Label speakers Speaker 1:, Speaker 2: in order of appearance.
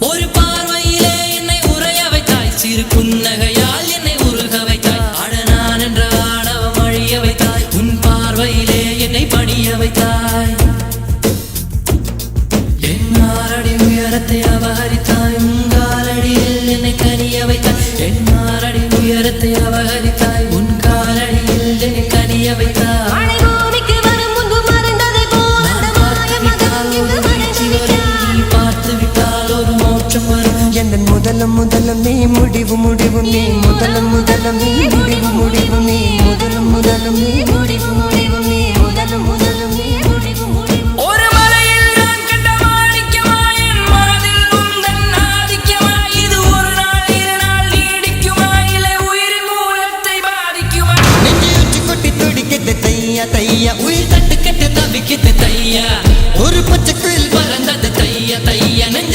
Speaker 1: ஒரு பார்வையிலே என்னை உறைய வைத்தாய். சிறு புன்னகையால் என்னை உருக வைத்தாய். அட என்ற ஆணவம் அழிய வைத்தாய். உன் பார்வையிலே என்னை பணிய வைத்தாய். என் மாரடி உயரத்தை அபகரித்தாய். உன் காலடியில் என்னை கனிய வைத்தாய். என் மாரடி உயரத்தை அபகரித்தாய்.
Speaker 2: முதல முதல நீ முடிவு முடிவு நீ முதல முதல நீ முடிவு முடிவு நீ முதல முதல நீ முடிவு முடிவு நீ முதல முதல நீ முடிவு
Speaker 3: முடிவு
Speaker 1: ஒரு மலையில் நான் கண்ட மாணிக்கமாய் என் மனதில் உந்தன் ஆதிக்கமாய் இது ஒரு நாள் இரு நாள் நீடிக்குமாய். இல்லை உயிரின் மூலத்தை